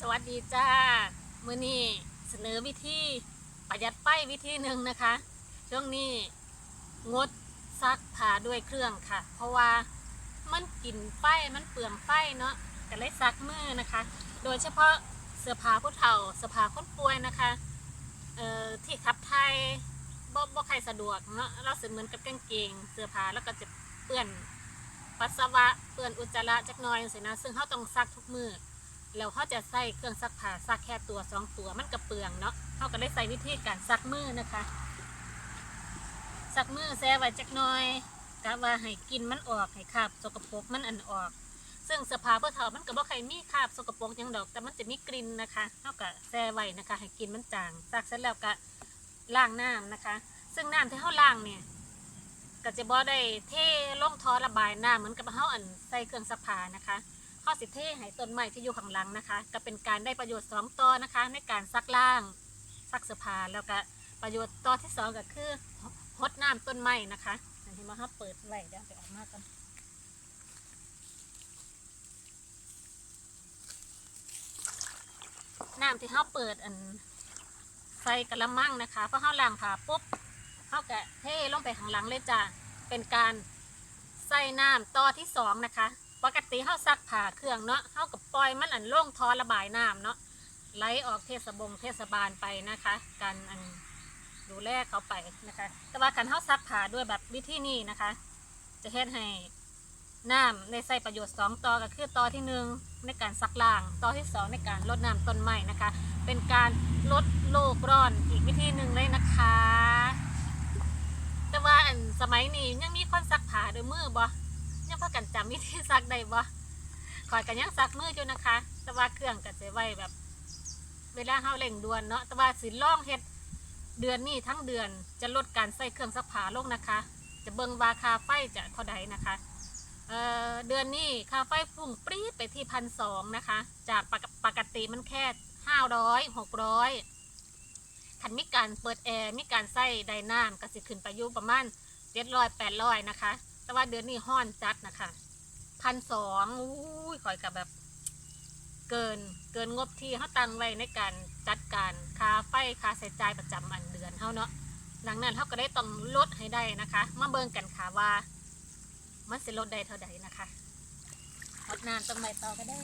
สวัสดีจ้า มื้อนี้เสนอวิธีประหยัดไฟวิธีหนึ่งนะคะ ช่วงนี้งดซักผ้าด้วยเครื่องค่ะ เพราะว่ามันกลิ่นไฟมันเปลืองไฟเนาะก็เลยซักมือนะคะ โดยเฉพาะเสื้อผ้าผู้เฒ่าเสื้อผ้าคนป่วยนะคะเอ่อที่ขับไทยบ่บ่ใครสะดวกเนาะเราสึเหมือนกับกางเกง เสื้อผ้าแล้วก็จะเปื้อน ปัสสาวะเปื้อนอุจจาระจักหน่อยสินะซึ่งเขาต้องซักทุกมือแล้วเขาจะใส่เครื่องซักผ้าซักแค่ตัวสองตัวมันกระเปืองเนาะเขาก็ได้ใส่วิธีการซักมือนะคะซักมือแซ่ไว้จักหน่อยกะว่าให้กินมันออกให้คราบสกปรกมันอันออก ซึ่งสื้อผ้าเพื่อเฒ่ามันก็บ่ใครมีคราบสกปรกหยังดอก แต่มันจะมีกลิ่นนะคะเขาก็แซ่ไว้นะคะ ให้กินมันจางซักเสร็จแล้วก็ล้างน้ำนะคะ ซึ่งน้ำที่เขาล้างเนี่ย ก็จะบ่ได้เทลงท่อระบายน้ำเหมือนกับเขาอันใส่เครื่องซักผ้านะคะข้อสิเทให้ต้นไม้ที่อยู่ข้างหลังนะคะ ก็เป็นการได้ประโยชน์สองต่อนะคะ ในการซักล่างซักเสื้อผ้าแล้วก็ประโยชน์ต่อที่สองก็คือฮดน้ำต้นไม้นะคะอันที่มาเขาเปิดไว้เดี๋ยวไปออกมากันน้ำที่เขาเปิดอันใส่กระมังนะคะเพราะเขาล้างผ้าปุ๊บ เขากะเทลงไปข้างหลังเลยจ้ะเป็นการใส่น้ำต่อที่สองนะคะปกติเขาซักผ้าเครื่องเนาะเข้ากับปล่อยมันอันล่งทอระบายน้ำเนาะไหลออกเทศบงเทศบาลไปนะคะ การอันดูแลเขาไปนะคะ แต่ว่าการเขาซักผ้าด้วยแบบวิธีนี้นะคะ จะเฮ็ดให้น้ำในใส่ประโยชน์สองต่อก็คือต่อที่หนึ่งในการซักล้างต่อที่สองในการลดน้ำต้นไม้นะคะ เป็นการลดโลกร้อนอีกวิธีหนึ่งเลยนะคะ สมัยนี้ยังมีคนซักผ้าด้วยมือบ่ยังพากันจำวิธีซักได้บ่คอยกันยังซักมืออยู่นะคะ แต่ว่าเครื่องก็จะไว้แบบ เวลาเฮาเร่งด่วนเนาะแต่ว่าสิลองเฮ็ดเดือนนี้ทั้งเดือนจะลดการใส่เครื่องซักผ้าลงนะคะ จะเบิ่งว่าค่าไฟจะเท่าใดนะคะเอ่อเดือนนี้ค่าไฟพุ่งปรี๊ดไปที่พันสองนะคะ จากปกปกติมันแค่ห้าร้อยหกร้อยคันมีการเปิดแอร์มีการใส่ไดน้ำก็สิขึ้นไปอยู่ประมาณ เจ็ดร้อยแปดร้อยนะคะ แต่ว่าเดือนนี้ห้อนจัดนะคะพันสองอุ้ยข่อยกับแบบ เกินเกินงบที่เขาตั้งไว้ในการจัดการค่าไฟค่าใช้จ่ายประจำอันเดือนเขาเนาะดังนั้นเขาก็ได้ต้องลดให้ได้นะคะ มาเบิ่งกันค่ะว่า มันสิลดได้เท่าใดนะคะลดนานต้นไม้ต่อก็ได้